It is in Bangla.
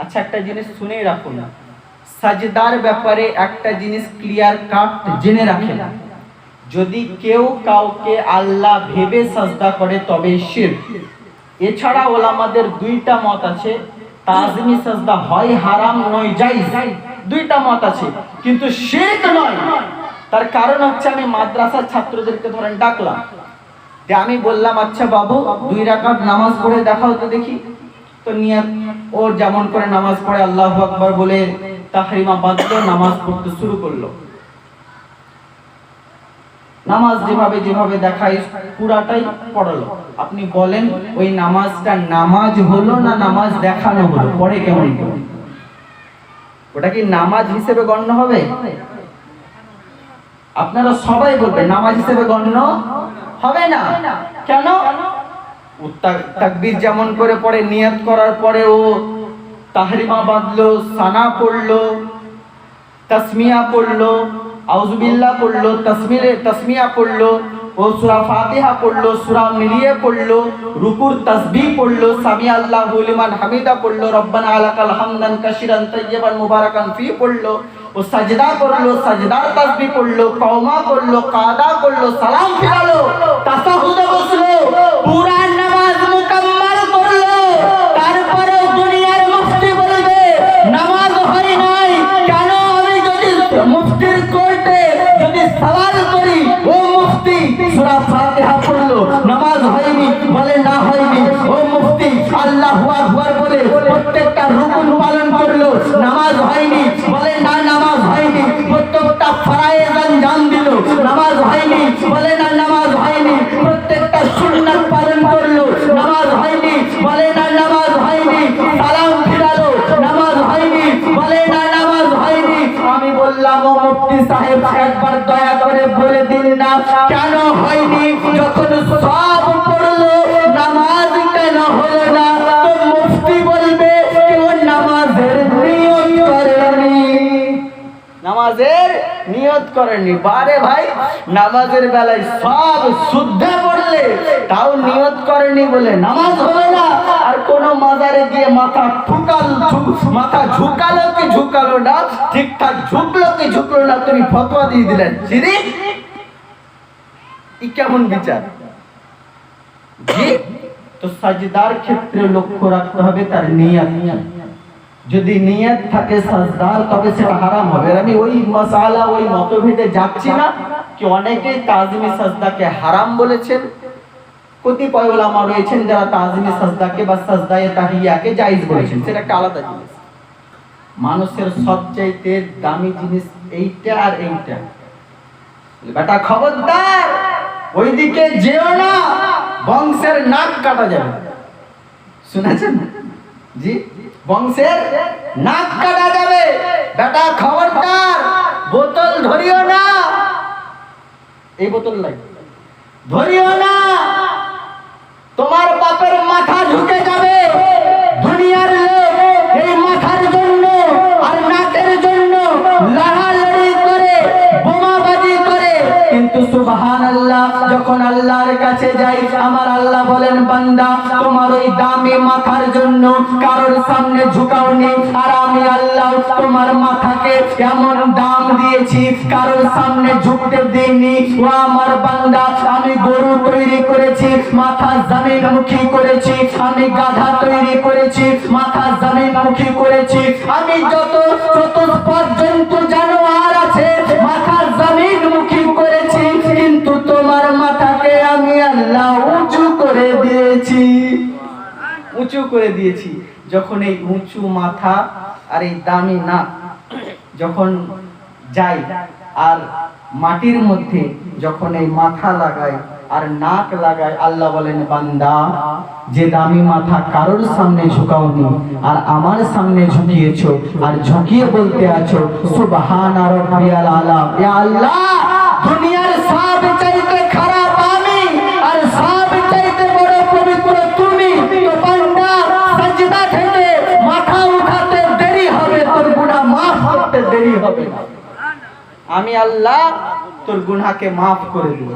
আচ্ছা একটা জিনিস শুনেই রাখুন। সাজদার ব্যাপারে একটা জিনিস ক্লিয়ার কাট জেনে রাখেন। যদি কেউ কাউকে আল্লাহ ভেবে সাজদা করে, তবে শির এছাড়া ওলামাদের দুইটা মত আছে, তাজমি সাজদা হয় হারাম নয়, জাইজ। দুইটা মত আছে, কিন্তু শিরক নয়। তার কারণ হচ্ছে আমি মাদ্রাসার ছাত্রদেরকে ধরেন ডাকলাম। আমি বললাম আচ্ছা বাবু, দুই রাকাত নামাজ পড়ে দেখাও তো দেখি। তো নিয়ত। ওর যেমন করে নামাজ পড়ে আল্লাহু আকবার বলে তাহরিমা বাঁধলো নামাজ পড়তে শুরু করল। নামাজ যেভাবে যেভাবে দেখাই পুরাটাই পড়ালো। আপনি বলেন, ওই নামাজটা নামাজ হলো না নামাজ দেখানো হলো? পরে কেমন ওটা কি নামাজ হিসেবে গণ্য হবে? আপনারা সবাই বলবেন, নামাজ হিসেবে গণ্য হবে না। কেন? ও তাকবীর যেমন করে পড়ে, নিয়ত করার পরে ও তাহরিমা বাঁধলো, সানা পড়ল, তসমিয়া পড়ল আউজুবিল্লাহ পড়ল, তসমিরে তসমিয়া পড়ল, ও সুরা ফাতিহা পড়ল, সুরা মিলিয়ে পড়ল, রুকুর তসবি পড়ল সামি আল্লাহু হামিদা পড়ল, রব্বানা আলাকাল হামদান কাসিরান তাইয়্যিবান মুবারাকান ফি পড়ল, ও সাজদা করল সাজদার তাসবিহ পড়ল, কওমা করল কাদা করল সালাম ফিরালো। বলে না, নামাজ হয়নি। প্রত্যেকটা সুন্নাত পালন করল, নামাজ হয়নি। বলে না, নামাজ হয়নি। সালাম ফিরালো, নামাজ হয়নি। বলে না, নামাজ হয়নি। আমি বললাম মুফতি সাহেব, একবার দয়া করে নামাজের নিয়ত করেনি বারে ভাই, নামাজের বেলায় সব শুদ্ধ পড়লে তাও নিয়ত করেনি বলে নামাজ হবে না। আর কোন মাজারে গিয়ে মাথা ঠুকাল মাথা ঝুকালো কি ঝুকালো না? ঠিকঠাক ঝুকলো কি ঝুকলো না? তুমি ফতোয়া দিয়ে দিলেন। ই কেমন বিচার? তো সাজদার ক্ষেত্রে লক্ষ্য রাখতে হবে তার নিয়ত। যদি নিয়ত থাকে সাজদার তবে সেটা হারাম হবে। আমি ওই মশালা, ওই মতভেদে যাচ্ছি না কি অনেকেই তাজমি সাজদাকে হারাম বলেছেন। কতিপয় ওলামা রয়েছেন যারা তাজমি সাজদাকে বা সাজদায়ে তাহিয়াকে জায়েজ বলেছেন। সেটা একটা আলাদা জিনিস। মানুষের সবচাইতে দামি জিনিস এইটা আর এইটা। বেটা খবরদার, ওইদিকে যেও না, বংশের নাক কাটা যাবে। শুনেছেন? বংশের নাক কাটা যাবে। বেটা, খবরদার, বোতল ধরিও না। এই বোতল লাগবে ধরিও না। তোমার বাপের মাথা ঝুঁকে আল্লাহ বলেন, বান্দা, তোমার ওই দামি মাথার জন্য কারোর সামনে ঝুঁকাওনি। আর আমি আল্লাহ তোমার মাথাকে এমন দাম দিয়েছি, কারোর সামনে ঝুঁকতে দিইনি। ও আমার বান্দা, আমি গরু তৈরি করেছি, মাথা জমিন মুখী করেছি, আমি গাধা তৈরি করেছি, মাথা জমিন মুখী করেছি। আমি যত যত পর্যন্ত জানোয়ার করে দিয়েছি, যখন এই উঁচু মাথা আর এই দামি নাক যখন যাই আর মাটির মধ্যে যখন এই মাথা লাগাই আর নাক লাগাই আল্লাহ বলেন, বান্দা, যে দামি মাথা কারোর সামনে ঝুঁকাওনি আর আমার সামনে ঝুঁকিয়েছো আর ঝুঁকিয়ে বলতে আছো, সুবহান রাব্বিয়াল আলা আল্লাহ, দুনিয়ার সব চাইতে আমি আল্লাহ তোর গুনাকে মাফ করে দেব।